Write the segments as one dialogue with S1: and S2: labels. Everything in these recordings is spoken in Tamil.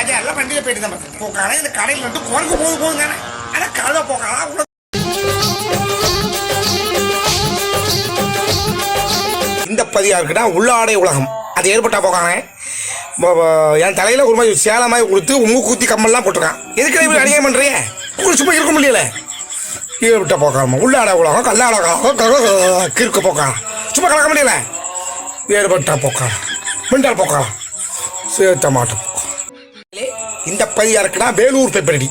S1: ராஜா எல்லாம் வண்டியில போயிட்டு தான் பார்த்தேன் இந்த கடையில் வந்து குரங்கு போக போகுது தானே. ஆனால் கழுத போக்கலாம் உள்ள இந்த பதியா இருக்குடா உள்ளாடை உலகம். அது ஏற்பட்டா போகாங்க என் தலையில ஒரு மாதிரி சேலமாய் மாதிரி கொடுத்து மூக்குத்தி கம்மல்லாம் போட்டிருக்கான். எதுக்கு இப்படி அநியாயம் பண்றீங்க? உங்களுக்கு சும்மா இருக்க முடியல. ஏற்பட்ட போக்காம உள்ளாட உலகம் கல்லாட உலகம் கிறுக்க போக்கலாம் சும்மா கலக்க முடியல. ஏற்பட்ட போக்கலாம் மிண்டால் போக்கலாம் சேர்த்த மாட்டோம். இந்த பதியா இருக்குன்னா வேலூர் பேப்பரடி.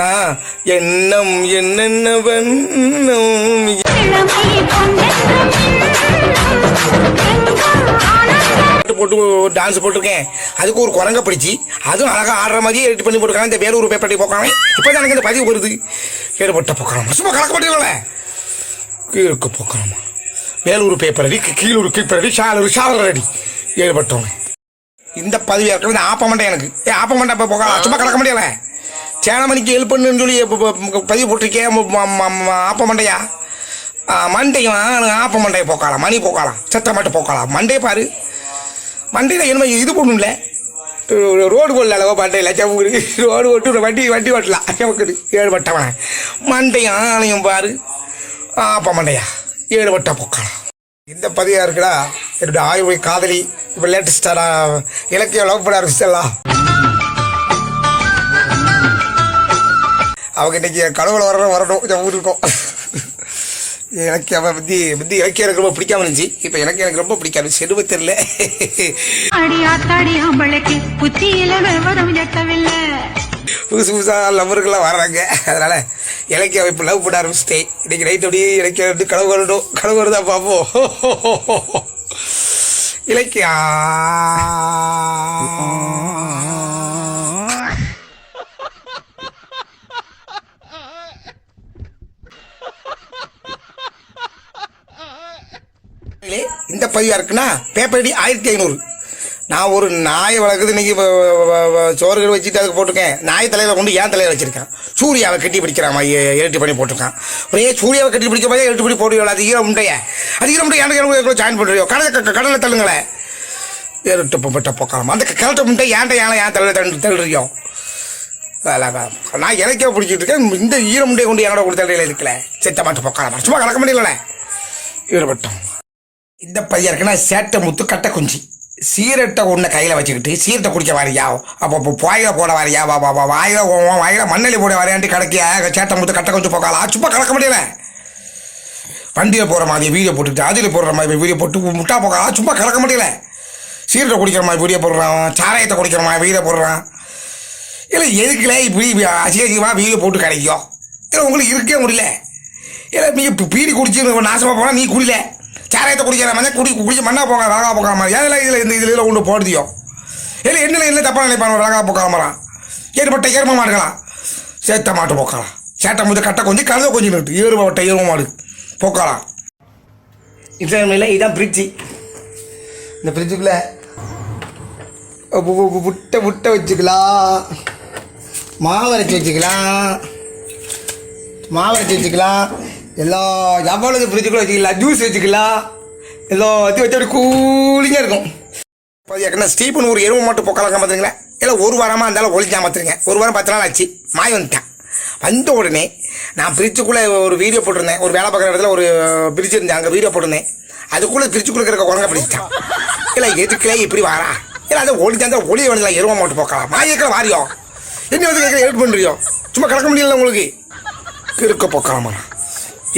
S1: நான் எண்ணம் என்னென்ன வண்ணம் பாட்டு போட்டு டான்ஸ் போட்டிருக்கேன். அதுக்கு ஒரு குரங்க பிடிச்சி அதுவும் அழகாக ஆடுற மாதிரி எடிட் பண்ணி போட்டுருக்காங்க. இந்த வேலூர் பேப்பரடி போக்காம. இப்போ தான் எனக்கு இந்த பதிவு வருது. ஏற்பட்ட போக்கலாம் சும்மா கலக்க மாட்டீங்களே? போக்கலாமா வேலூர் பேப்பர் அடி கீழூர் கீப்பர் அடி ஷாலூர் அடி. ஏற்பட்டவங்க இந்த பதிவு இருக்கிறது ஆப்ப மாட்டேன் எனக்கு. ஏ ஆப்ப மாட்டேன் இப்போ போக. சும்மா கலக்க முடியல. சேனமணிக்கு ஹெல்ப் பண்ணுன்னு சொல்லி பதிவு போட்டிருக்கேன் ஆப்ப மாட்டையா ஆ, ஆப்ப மண்டையை போக்கலாம் மணி போக்கலாம் சத்திர மாட்டை போக்கலாம் மண்டே பாரு. மண்டையில் என்ன இது பண்ணும்ல ரோடு போடல அளவோ மண்டையில் சவுக்கு ரோடு ஓட்டு வண்டி வண்டி ஓட்டலாம். சவுக்குடு ஏழுபட்டவன மண்டையும் ஆணையும் பாரு. ஆப்ப மண்டையா? ஏழுபட்ட போக்காளாம். இந்த பதிவாக இருக்குடா? என்னுடைய ஆய்வு காதலி இப்போ லேட்டஸ்டாக இலக்கியம் லவ் பண்ண ஆரம்பிச்சிடலாம் அவங்க இன்னைக்கு கடவுளை வரணும் வரணும் ஊர் இருக்கும் எனக்கு அவன் புத்தி புத்தி இலக்கியம் எனக்கு ரொம்ப பிடிக்காம இருந்துச்சு. இப்போ எனக்கு எனக்கு ரொம்ப தெரியல.
S2: ஆம்பளைக்கு புத்தியில விவரம் எட்டவில்லை.
S1: புதுசு புதுசாக லவ்வர்கள்லாம் வர்றாங்க அதனால இலக்கிய இப்போ லவ் பண்ண ஆரம்பிச்சிட்டேன். இன்னைக்கு நைட் அப்படியே இலக்கியம் வந்து கனவு வரணும் கனவு வருதா பார்ப்போம். இலக்கியா இந்த பதிவாக இருக்குன்னா பேப்பர் அடி ஆயிரத்தி ஐநூறு. நான் ஒரு நாயை வளர்க்குது இன்னைக்கு சோறுகள் வச்சுட்டு அதுக்கு போட்டிருக்கேன். நாய் தலையில் கொண்டு ஏன் தலையில் வச்சிருக்கேன். சூர்யாவை கட்டி பிடிக்கிறான் எடிட் பண்ணி போட்டிருக்கான். ஒரே சூர்யாவை கட்டி பிடிக்க மாதிரி எடிட் பண்ணி போட்டு அது உண்டைய? முண்டைய அது ஈர முண்டை எனக்கு எனக்கு ஜாயின் பண்ணுறியோ கடலை க- கடலை தள்ளுங்களேன். ஏறிட்டு போட்ட அந்த கிழட்ட முட்டை ஏன்ட்ட ஏன் ஏன் தலையில் தள்ளு தள்ளுறியோ? வேலை நான் இலக்கிய பிடிச்சிட்டு இருக்கேன். இந்த ஈர முண்டையை கொண்டு என்னோட கொடுத்த தலையில் இருக்கல செத்த மாட்டு போக்கலாம் சும்மா கலக்க முடியல ஈடுபட்டோம். இந்த பையன் இருக்குன்னா சேட்டை முத்து கட்டை குஞ்சு. சீரட்டை ஒன்று கையில் வச்சுக்கிட்டு சீரட்டை குடிக்க வாரியா? அப்போ இப்போ போட வாரியா? வா வா வா வாயில உன் வாயில மண்ணலி போட வாரியான்ட்டு கடைக்கியா? சேட்டை முத்து கட்டை கொஞ்சம் போக்கலாம் சும்மா கலக்க முடியல. வண்டியில் போகிற மாதிரி வீடியோ போட்டுக்கிட்டு அதில் போடுற மாதிரி வீடியோ போட்டு முட்டா போக சும்மா கலக்க முடியல. சீரட்டை குடிக்கிற மாதிரி வீடியோ போடுறான் சாராயத்தை குடிக்கிற மாதிரி வீடியோ போடுறான். இல்லை எதுக்குல இப்படி அசிங்கமாக வீடியோ போட்டு கிடைக்கும் இல்லை உங்களுக்கு இருக்கவே முடியல. இல்லை நீ இப்போ பீடி குடிச்சு நாசமாக போனால் நீ குடில. சாராயத்தை குடிக்கிற மாதிரி குடி குடிச்சு மண்ணா போங்க வேகா போக்காம மாதிரி. அதெல்லாம் இதில் இந்த இதில் ஒன்று போடுதியோ? இல்லை என்ன என்ன தப்பாக நினைப்பான் விலகா போக்காமறான் ஏற்பட்ட ஏர்ம மாடுகளா? சேத்த மாட்டு போக்கலாம் சேட்டை முத கட்டை கொஞ்சம் கழுத கொஞ்சம் நிட்டு ஏறுபட்ட எரும மாடு. போக்கலாம். இல்லை இதான் ஃப்ரிட்ஜி இந்த பிரிட்ஜுக்குள்ளே புட்டை புட்டை வச்சுக்கலாம். மாவரைச்சி வச்சுக்கலாம். மாவரைச்சி வச்சுக்கலாம். எல்லா எவ்வளோ ஃப்ரிட்ஜுக்குள்ளே வச்சுக்கலாம். ஜூஸ் வச்சுக்கலாம். எல்லாத்தையும் வச்சு அப்படி கூலிங்காக இருக்கும். ஏற்கனவே ஸ்டீபன் ஒரு எருவு மட்டும் பொக்கலாம் பார்த்துங்களா இல்லை ஒரு வாரமாக இருந்தாலும் ஒழிச்சா பார்த்துருங்க ஒரு வாரம் பத்து நாள் ஆச்சு. மாய் வந்துட்டேன். வந்த உடனே நான் ஃப்ரிட்ஜுக்குள்ளே ஒரு வீடியோ போட்டிருந்தேன். ஒரு வேலை பார்க்குற இடத்துல ஒரு ஃப்ரிட்ஜ் இருந்தேன் அங்கே வீடியோ போட்டிருந்தேன். அதுக்குள்ளே பிரிட்ஜுக்குள்ளே இருக்க குரங்க பிடிச்சிட்டான். இல்லை எதுக்குலே இப்படி வாரா இல்லை அதை ஒளிஞ்சா அந்த ஒளிய வேணும் எருமை மட்டும் போக்கலாம் மாயக்கில் வாரியோ என்ன வந்து கேட்குற எடிட் பண்ணுறியோ சும்மா கிடக்க முடியல உங்களுக்கு? இருக்க போக்கலாமா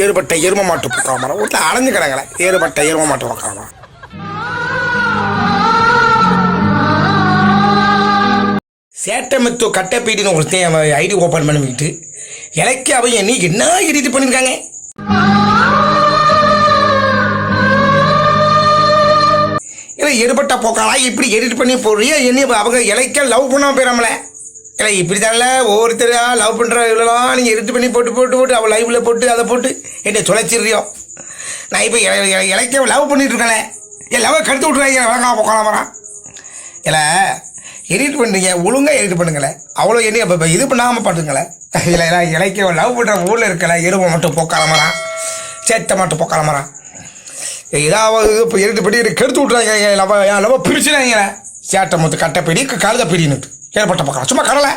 S1: ஏறுபட்ட எரும மாட்டு போக்கலாமா வீட்டில் அடைஞ்சு கிடங்கல ஏறுபட்ட எரும மாட்டு போக்கலாமா சேட்டமெத்து கட்டப்பீடின்னு ஒருத்தன் ஐடி ஓப்பன் பண்ணிக்கிட்டு இலக்கிய அவைய நீ என்ன எடிட் பண்ணியிருக்காங்க இல்லை எடுபட்ட போக்காளா? இப்படி எடிட் பண்ணி போடுறியா என்ன அவங்க இலக்கிய லவ் பண்ணாம போயிடாமல இல்லை இப்படி தானல ஒவ்வொருத்தரா லவ் பண்ணுற இவ்வளோலாம் நீங்கள் எடிட் பண்ணி போட்டு போட்டு போட்டு அவள் லைவில் போட்டு அதை போட்டு என்னை தொலைச்சிடுறியோ? நான் இப்போ இலக்கிய லவ் பண்ணிட்டு இருக்கேன் என் லவ் கடுத்து விட்றாங்க வழங்கா போக்கலாம் வரான் இல்லை எடிட் பண்ணுறீங்க ஒழுங்காக எடிட் பண்ணுங்களேன். அவ்வளோ எண்ணி இப்போ இது பண்ணாமல் பண்ணுங்களேன். இல்லை எல்லாம் இலக்கிய லவ் பண்ணுற ஊரில் இருக்கல எருமை மட்டும் போக்கால மரம் சேட்டை மட்டும் போக்கால மரம் ஏதாவது இப்போ எடிட் பண்ணி கெடுத்து விட்றாங்க லவ் லவ் பிரிச்சுறாங்க சேட்டை மொத்த கட்டை பிடி கழுத பிடினுட்டு ஏற்பட்ட பார்க்கலாம் சும்மா கடலை.